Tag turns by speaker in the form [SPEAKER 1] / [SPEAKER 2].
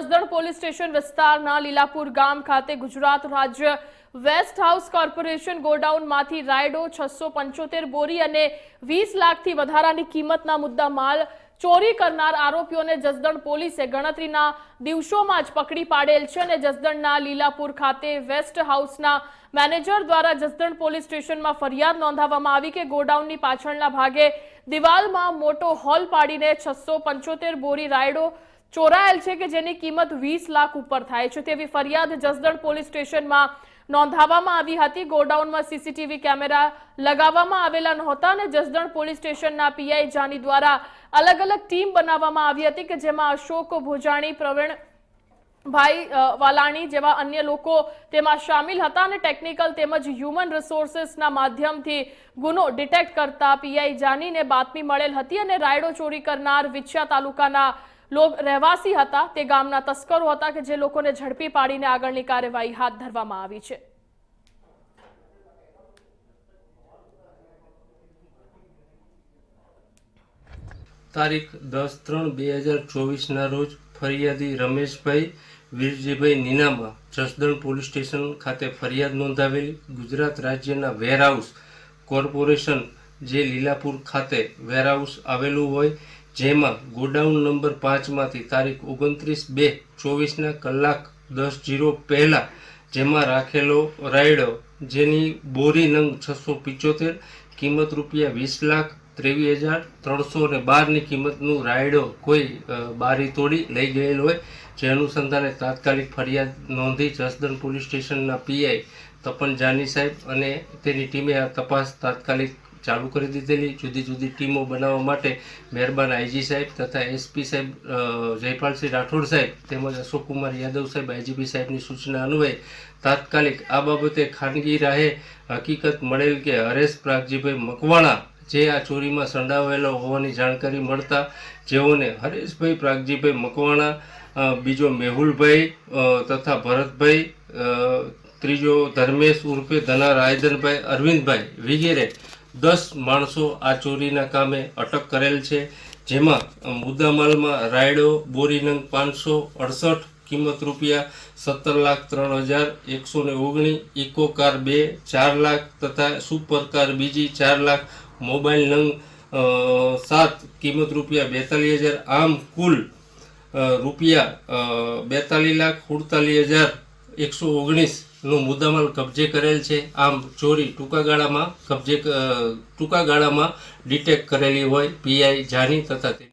[SPEAKER 1] Jasdan police station વિસ્તારના લીલાપુર ગામ ખાતે ગુજરાત રાજ્ય વેસ્ટ હાઉસ કોર્પોરેશન ગોડાઉનમાંથી રાયડો છસો પંચોતેર બોરી અને વીસ લાખથી વધારાની કિંમતના મુદ્દા માલ ચોરી કરનાર આરોપીઓને જસદણ પોલીસે ગણતરીના દિવસોમાં જ પકડી પાડેલ છે અને જસદણના લીલાપુર ખાતે વેસ્ટ હાઉસના મેનેજર દ્વારા જસદણ પોલીસ સ્ટેશનમાં ફરિયાદ નોંધાવવામાં આવી કે ગોડાઉનની પાછળના ભાગે દિવાલમાં મોટો હોલ પાડીને છસો પંચોતેર બોરી રાયડો ચોરાયેલ છે કે જેની કિંમત વીસ લાખ ઉપર થાય છે. તેવી ફરિયાદ જસદણ પોલીસ સ્ટેશનમાં નોંધાવવામાં આવી હતી. ગોડાઉનમાં સીસીટીવી કેમેરા લગાવવામાં આવેલા નહોતા અને જસદણ પોલીસ સ્ટેશનના પીઆઈ જાની દ્વારા અલગ અલગ ટીમ બનાવવામાં આવી હતી કે જેમાં અશોક ભોજાણી, પ્રવીણ ભાઈ વાલાણી જેવા અન્ય લોકો તેમાં સામેલ હતા અને ટેકનિકલ તેમજ હ્યુમન રિસોર્સિસના માધ્યમથી ગુનો ડિટેક્ટ કરતા પીઆઈ જાનીને બાતમી મળેલ હતી અને રાયડો ચોરી કરનાર વિછિયા તાલુકાના લોક રહેવાસી હતા, તે ગામના તસ્કરો હતા કે જે લોકોને ઝડપી પાડીને આગળની કાર્યવાહી હાથ ધરવામાં આવી છે.
[SPEAKER 2] તારીખ દસ ત્રણ બે હજાર ચોવીસના રોજ ફરિયાદી રમેશભાઈ, વીરજીભાઈ નીનામા જસદણ પોલીસ સ્ટેશન ખાતે ફરિયાદ નોંધાવેલી ગુજરાત રાજ્યના વેરહાઉસ કોર્પોરેશન જે લીલાપુર ખાતે વેરહાઉસ આવેલું હોય જેમાં ગોડાઉન નંબર પાંચમાંથી તારીખ ઓગણત્રીસ બે ચોવીસના કલાક દસ જીરો પહેલાં જેમાં રાખેલો રાયડો, જેની બોરી નંગ છસો પિચોતેર, કિંમત રૂપિયા વીસ લાખ ત્રેવીસ હજાર ત્રણસો ને બારની કિંમતનું રાયડો કોઈ બારી તોડી લઈ ગયેલ હોય, જે અનુસંધાને તાત્કાલિક ફરિયાદ નોંધી જસદણ પોલીસ સ્ટેશનના પીઆઈ તપન જાની સાહેબ અને તેની ટીમે આ તપાસ તાત્કાલિક ચાલુ કરી દીધેલી. જુદી જુદી ટીમો બનાવવા માટે મહેરબાન આઈજી સાહેબ તથા એસપી સાહેબ જયપાલસિંહ રાઠોડ સાહેબ તેમજ અશોકકુમાર યાદવ સાહેબ, આઈજીપી સાહેબની સૂચના અન્વયે તાત્કાલિક આ બાબતે ખાનગી રાહે હકીકત મળેલ કે હરેશ પ્રાગજીભાઈ મકવાણા જે આ ચોરીમાં સંડાવેલો હોવાની જાણકારી મળતા જેઓને હરેશભાઈ પ્રાગજીભાઈ મકવાણા બીજો મેહુલભાઈ તથા ભરતભાઈ ત્રીજો ધર્મેશ ઉર્ફે ધના રાયધનભાઈ અરવિંદભાઈ વગેરે દસ માણસો આ ચોરીના કામે અટક કરેલ છે, જેમાં મુદ્દામાલમાં રાયડો, બોરી નંગ પાંચસો અડસઠ કિંમત રૂપિયા સત્તર લાખ ત્રણ હજાર એકસો ને ઓગણીસ ઇકો કાર બે ચાર લાખ તથા સુપર કાર બીજી ચાર લાખ, મોબાઈલ નંગ સાત કિંમત રૂપિયા બેતાલીસ હજાર, આમ કુલ રૂપિયા બેતાલીસ લાખ સુડતાલીસ હજાર એકસો ઓગણીસ નું મુદ્દામાલ કબજે કરેલ છે. આમ ચોરી ટૂંકા ગાળામાં કબજે ટૂંકા ગાળામાં ડિટેક્ટ કરેલી હોય પીઆઈ જાની તથા